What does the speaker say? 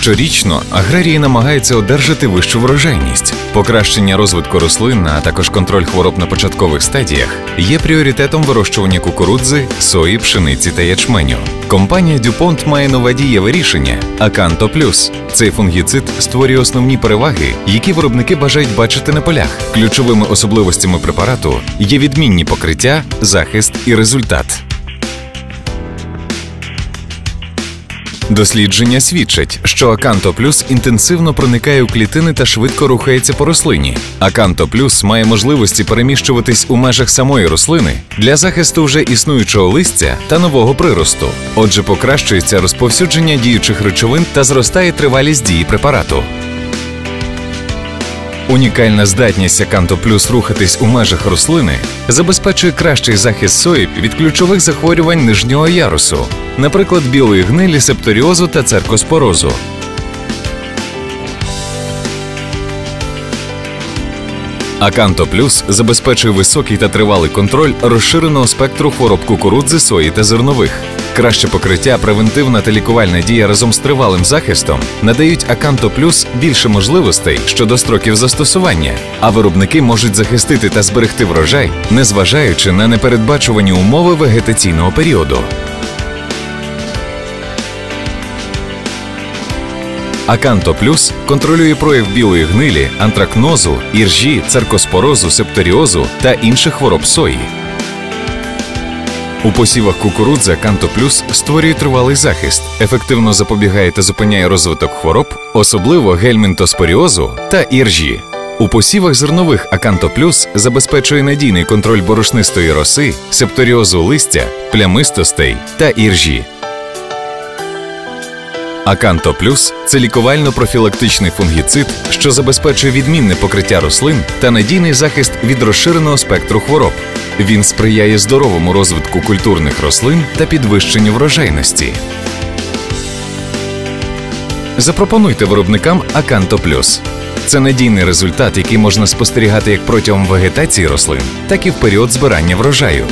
Щорічно аграрії намагаються одержати вищу врожайність. Покращення розвитку рослин, а також контроль хвороб на початкових стадіях є пріоритетом вирощування кукурудзи, сої, пшениці та ячменю. Компанія DuPont має нове дієве рішення Acanto Plus. Цей фунгіцид створює основні переваги, які виробники бажають бачити на полях. Ключовими особливостями препарату є відмінні покриття, захист і результат. Дослідження свідчать, що Аканто Плюс інтенсивно проникає у клітини та швидко рухається по рослині. Аканто Плюс має можливості переміщуватись у межах самої рослини для захисту вже існуючого листя та нового приросту. Отже, покращується розповсюдження діючих речовин та зростає тривалість дії препарату. Унікальна здатність Аканто Плюс рухатись у межах рослини забезпечує кращий захист сої від ключових захворювань нижнього ярусу, наприклад, білої гнилі, септоріозу та церкоспорозу. Аканто Плюс забезпечує високий та тривалий контроль розширеного спектру хвороб кукурудзи, сої та зернових. Краще покриття, превентивна та лікувальна дія разом з тривалим захистом надають Аканто Плюс більше можливостей щодо строків застосування, а виробники можуть захистити та зберегти врожай, незважаючи на непередбачувані умови вегетаційного періоду. Аканто Плюс контролює прояв білої гнилі, антракнозу, іржі, церкоспорозу, септоріозу та інших хвороб сої. У посівах кукурудзи Канто Плюс створює тривалий захист, ефективно запобігає та зупиняє розвиток хвороб, особливо гельмінтоспоріозу та іржі. У посівах зернових Аканто Плюс забезпечує надійний контроль борошнистої роси, септоріозу листя, плямистостей та іржі. Аканто Плюс це лікувально-профілактичний фунгіцид, що забезпечує відмінне покриття рослин та надійний захист від розширеного спектру хвороб. Він сприяє здоровому розвитку культурних рослин та підвищенню врожайності. Запропонуйте виробникам Аканто Плюс. Це надійний результат, який можна спостерігати як протягом вегетації рослин, так і в період збирання врожаю.